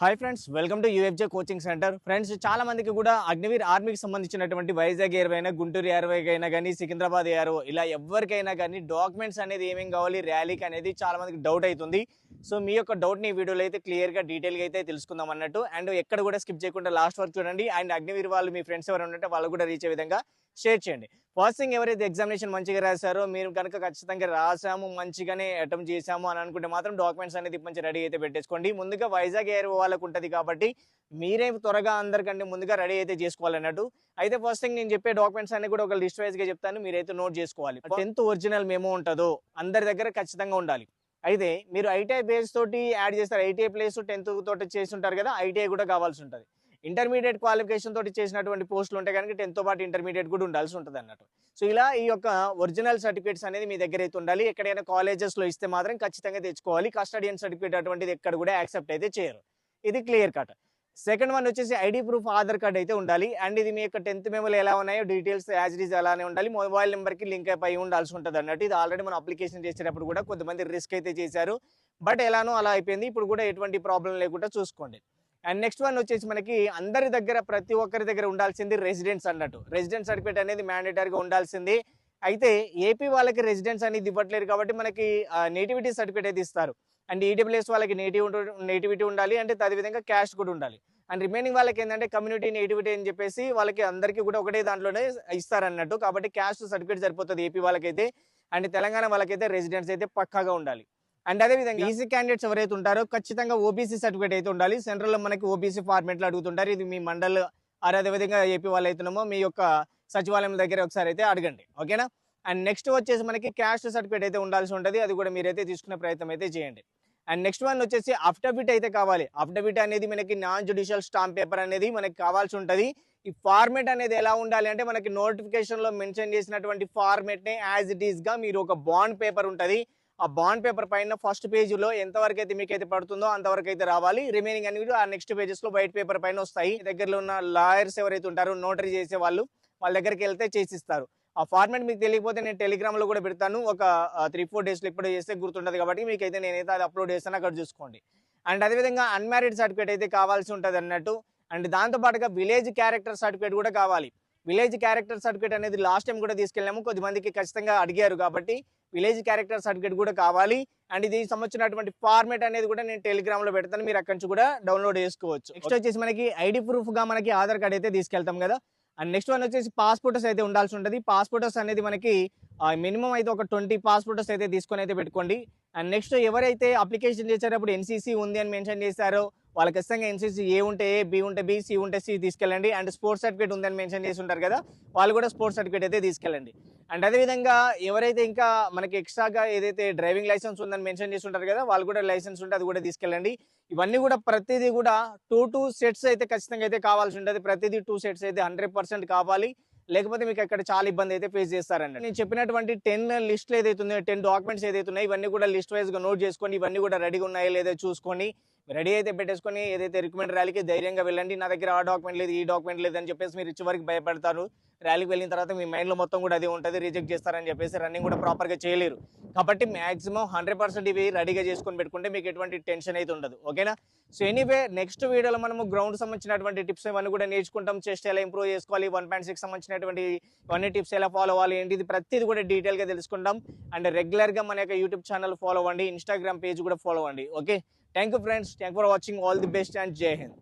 Hi friends welcome to UFJ coaching centre friends చాలా మందికి కూడా అగ్నివీర్ ఆర్మీకి సంబంధించినటువంటి వైజాగ్ ఎయిర్ అయినా గుంటూరు ఎయిర్వేకి అయినా కానీ సికింద్రాబాద్ ఎయిర్ ఇలా ఎవరికైనా కానీ డాక్యుమెంట్స్ అనేది ఏమేమి కావాలి ర్యాలీకి అనేది చాలా మందికి డౌట్ అవుతుంది. సో మీ యొక్క డౌట్ని ఈ వీడియోలో అయితే క్లియర్గా అయితే తెలుసుకుందాం అన్నట్టు. అండ్ ఎక్కడ కూడా స్కిప్ చేయకుండా లాస్ట్ వరకు చూడండి. అండ్ అగ్నివీర్ వాళ్ళు మీ ఫ్రెండ్స్ ఎవరు ఉంటే వాళ్ళు కూడా రీచ్ అయ్యే విధంగా షేర్ చేయండి. ఫస్ట్ థింగ్ ఎవరైతే ఎగ్జామినేషన్ మంచిగా రాశారో మీరు కనుక ఖచ్చితంగా రాసాము మంచిగానే అటెంప్ట్ చేసాము అని అనుకుంటే మాత్రం డాక్యుమెంట్స్ అనేది మంచి రెడీ అయితే పెట్టేసుకోండి. ముందుగా వైజాగ్ ఎయిర్ వాళ్ళకు ఉంటుంది కాబట్టి మీరే త్వరగా అందరికంటే ముందుగా రెడీ అయితే చేసుకోవాలన్నట్టు అయితే ఫస్ట్ థింగ్ నేను చెప్పే డాక్యుమెంట్స్ అన్ని కూడా ఒక లిస్ట్ వైజ్గా చెప్తాను. మీరైతే నోట్ చేసుకోవాలి. టెన్త్ ఒరిజినల్ మేమో ఉంటుందో అందరి దగ్గర ఖచ్చితంగా ఉండాలి. అయితే మీరు ఐటీఐ బేస్ తోటి యాడ్ చేస్తారు. ఐటీఐ ప్లేస్ టెన్త్ తోటి చేసి ఉంటారు కదా ఐటీఐ కూడా కావాల్సి ఉంటుంది. ఇంటర్మీడియట్ క్వాలిఫికేషన్ తోటి చేసినటువంటి పోస్టులు ఉంటే కనుక టెన్త్ పాటు ఇంటర్మీడియట్ కూడా ఉండాల్సి ఉంటుంది అన్నట్టు. సో ఇలా ఈ యొక్క ఒరిజినల్ సర్టిఫికేట్స్ అనేది మీ దగ్గర అయితే ఉండాలి. ఎక్కడైనా కాలేజెస్లో ఇస్తే మాత్రం ఖచ్చితంగా తెచ్చుకోవాలి. కస్టడియన్ సర్టిఫికేట్ అటువంటిది ఎక్కడ కూడా యాక్సెప్ట్ అయితే చేయరు. ఇది క్లియర్ కట్ సెకండ్ వన్ వచ్చేసి ఐడి ప్రూఫ్ ఆధార్ కార్డ్ అయితే ఉండాలి. అండ్ ఇది మీ యొక్క టెన్త్ మెమోలు ఎలా ఉన్నాయో డీటెయిల్స్ యాజ్ ఇట్ అలానే ఉండాలి. మొబైల్ నెంబర్కి లింక్ అయిపోయి ఉండాల్సి ఉంటుంది అన్నట్టు. ఇది ఆల్రెడీ మనం అప్లికేషన్ చేసేటప్పుడు కూడా కొంతమంది రిస్క్ అయితే చేశారు. బట్ ఎలానో అలా అయిపోయింది. ఇప్పుడు కూడా ఎటువంటి ప్రాబ్లం లేకుండా చూసుకోండి. అండ్ నెక్స్ట్ వన్ వచ్చేసి మనకి అందరి దగ్గర ప్రతి ఒక్కరి దగ్గర ఉండాల్సింది రెసిడెన్స్ అన్నట్టు. రెసిడెన్స్ సర్టిఫికేట్ అనేది మ్యాండేటరీగా ఉండాల్సింది. అయితే ఏపీ వాళ్ళకి రెసిడెన్స్ అనేది ఇవ్వట్లేదు కాబట్టి మనకి నేటివిటీ సర్టిఫికేట్ అయితే ఇస్తారు. అండ్ ఈడబ్ల్యూఎస్ వాళ్ళకి నేటివ్ నేటివిటీ ఉండాలి. అంటే అదేవిధంగా క్యాస్ట్ కూడా ఉండాలి. అండ్ రిమైనింగ్ వాళ్ళకి ఏంటంటే కమ్యూనిటీ నేటివిటీ అని చెప్పేసి వాళ్ళకి అందరికీ కూడా ఒకటే దాంట్లోనే ఇస్తారన్నట్టు. కాబట్టి క్యాస్ట్ సర్టిఫికేట్ సరిపోతుంది ఏపీ వాళ్ళకైతే. అండ్ తెలంగాణ వాళ్ళకైతే రెసిడెన్స్ అయితే పక్కాగా ఉండాలి. అండ్ అదేవిధంగా ఈసీ క్యాండిడేట్స్ ఎవరైతే ఉంటారో ఖచ్చితంగా ఓబీసీ సర్టిఫికేట్ అయితే ఉండాలి. సెంట్రల్లో మనకి ఓబీసీ ఫార్మేట్లో అడుగుతుంటారు. ఇది మీ మండల్ ఆర్ అదేవిధంగా ఏపీ వాళ్ళు అవుతున్నామో మీ యొక్క సచివాలయం దగ్గర ఒకసారి అయితే అడగండి. ఓకేనా? అండ్ నెక్స్ట్ వచ్చేసి మనకి క్యాస్ట్ సర్టిఫికేట్ అయితే ఉండాల్సి ఉంటుంది. అది కూడా మీరైతే తీసుకునే ప్రయత్నం అయితే చేయండి. అండ్ నెక్స్ట్ వన్ వచ్చేసి అఫిడవిట్ అయితే కావాలి. అఫిడవిట్ అనేది మనకి నాన్ జుడిషియల్ స్టాంప్ పేపర్ అనేది మనకి కావాల్సి ఉంటుంది. ఈ ఫార్మేట్ అనేది ఎలా ఉండాలి అంటే మనకి నోటిఫికేషన్లో మెన్షన్ చేసినటువంటి ఫార్మేట్ని యాజ్ ఇట్ ఈస్గా మీరు ఒక బాండ్ పేపర్ ఉంటుంది. ఆ బాండ్ పేపర్ పైన ఫస్ట్ పేజీలో ఎంతవరకు అయితే మీకు అయితే పడుతుందో అంతవరకు అయితే రావాలి. రిమైనింగ్ అనేవి ఆ నెక్స్ట్ పేజెస్లో వైట్ పేపర్ పైన వస్తాయి. దగ్గరలో ఉన్న లాయర్స్ ఎవరైతే ఉంటారో నోటరీ చేసే వాళ్ళు వాళ్ళ దగ్గరికి వెళ్తే చేసిస్తారు. ఆ ఫార్మాట్ మీకు తెలియకపోతే నేను టెలిగ్రామ్లో కూడా పెడతాను. ఒక త్రీ ఫోర్ డేస్లో ఇప్పుడు చేస్తే గుర్తుంటది కాబట్టి మీకు అయితే నేనైతే అది అప్లోడ్ చేస్తాను అక్కడ చూసుకోండి. అండ్ అదేవిధంగా అన్మ్యారీడ్ సర్టిఫికేట్ అయితే కావాల్సి ఉంటుంది అన్నట్టు. అండ్ దాంతో పాటుగా విలేజ్ క్యారెక్టర్ సర్టిఫికేట్ కూడా కావాలి. విలేజ్ క్యారెక్టర్ సర్టిఫికేట్ అనేది లాస్ట్ టైం కూడా తీసుకెళ్ళాము. కొద్దిమందికి ఖచ్చితంగా అడిగారు కాబట్టి విలేజ్ క్యారెక్టర్ సర్టిఫికేట్ కూడా కావాలి. అండ్ ఇది సంబంధించినటువంటి ఫార్మేట్ అనేది కూడా నేను టెలిగ్రామ్లో పెడతాను. మీరు అక్కడి నుంచి కూడా డౌన్లోడ్ చేసుకోవచ్చు. నెక్స్ట్ వచ్చేసి మనకి ఐడి ప్రూఫ్గా మనకి ఆధార్ కార్డ్ అయితే తీసుకెళ్తాం కదా. అండ్ నెక్స్ట్ వన్ వచ్చేసి పాస్పోర్ట్స్ అయితే ఉండాల్సి ఉంటుంది. పాస్పోర్ట్స్ అనేది మనకి మినిమం అయితే ఒక ట్వంటీ పాస్పోర్ట్స్ అయితే తీసుకొని అయితే పెట్టుకోండి. అండ్ నెక్స్ట్ ఎవరైతే అప్లికేషన్ చేశారో అప్పుడు ఎన్సీసీ ఉంది అని మెన్షన్ చేశారో వాళ్ళకి ఖచ్చితంగా ఎన్సీసీ ఏ ఉంటే ఏ బి ఉంటే బి సి ఉంటే సి తీసుకెళ్ళండి. అండ్ స్పోర్ట్స్ సర్టిఫికేట్ ఉందని మెన్షన్ చేసి ఉంటారు కదా వాళ్ళు కూడా స్పోర్ట్స్ సర్టిఫికేట్ అయితే తీసుకెళ్ళండి. అండ్ అదేవిధంగా ఎవరైతే ఇంకా మనకి ఎక్స్ట్రాగా ఏదైతే డ్రైవింగ్ లైసెన్స్ ఉందని మెన్షన్ చేస్తుంటారు కదా వాళ్ళు కూడా లైసెన్స్ ఉంటే అది కూడా తీసుకెళ్ళండి. ఇవన్నీ కూడా ప్రతిదీ కూడా టూ టూ సెట్స్ అయితే ఖచ్చితంగా అయితే కావాల్సి ఉంటుంది. ప్రతిదీ టూ సెట్స్ అయితే హండ్రెడ్ కావాలి. లేకపోతే మీకు అక్కడ చాలా ఇబ్బంది అయితే ఫేస్ చేస్తారండి నేను చెప్పినటువంటి టెన్ లిస్టులు ఏదైతే ఉన్నాయో టెన్ డాక్యుమెంట్స్ ఏదైతే ఉన్నాయో ఇవన్నీ కూడా లిస్ట్ వైజ్గా నోట్ చేసుకొని ఇవన్నీ కూడా రెడీగా ఉన్నాయో లేదో చూసుకొని రెడీ అయితే పెట్టేసుకొని ఏదైతే రికమెండ్ ర్యాలీకి ధైర్యంగా వెళ్ళండి. నా దగ్గర ఆ డాక్యుమెంట్ లేదు ఈ డాక్యుమెంట్ లేదు అని చెప్పేసి మీరు ఇచ్చే వరకు భయపడతారు. ర్యాలీకి వెళ్ళిన తర్వాత మీ మైండ్లో మొత్తం కూడా అదే ఉంటుంది. రిజెక్ట్ చేస్తారని చెప్పేసి రన్నింగ్ కూడా ప్రాపర్గా చేయలేరు. కాబట్టి మాక్సిమం హండ్రెడ్ పర్సెంట్ ఇవి రెడీగా చేసుకొని పెట్టుకుంటే మీకు ఎటువంటి టెన్షన్ అయితే ఉండదు. ఓకేనా సో ఎనీవే నెక్స్ట్ వీడియోలో మనము గ్రౌండ్ సంబంధించినటువంటి టిప్స్ ఇవన్నీ కూడా నేర్చుకుంటాం. చెస్ట్ ఎలా ఇంప్రూవ్ చేసుకోవాలి వన్ పాయింట్ సిక్స్ సంబంధించినటువంటి ఇవన్నీ టిప్స్ ఎలా ఫాలో అవ్వాలి ఏంటిది ప్రతిది కూడా డీటెయిల్గా తెలుసుకుంటాం. అండ్ రెగ్యులర్గా మన యొక్క యూట్యూబ్ ఛానల్ ఫాలో అవ్వండి ఇన్స్టాగ్రామ్ పేజ్ కూడా ఫాలో అవ్వండి. Okay Thank you friends. Thank you for watching. All the best and Jai Hind.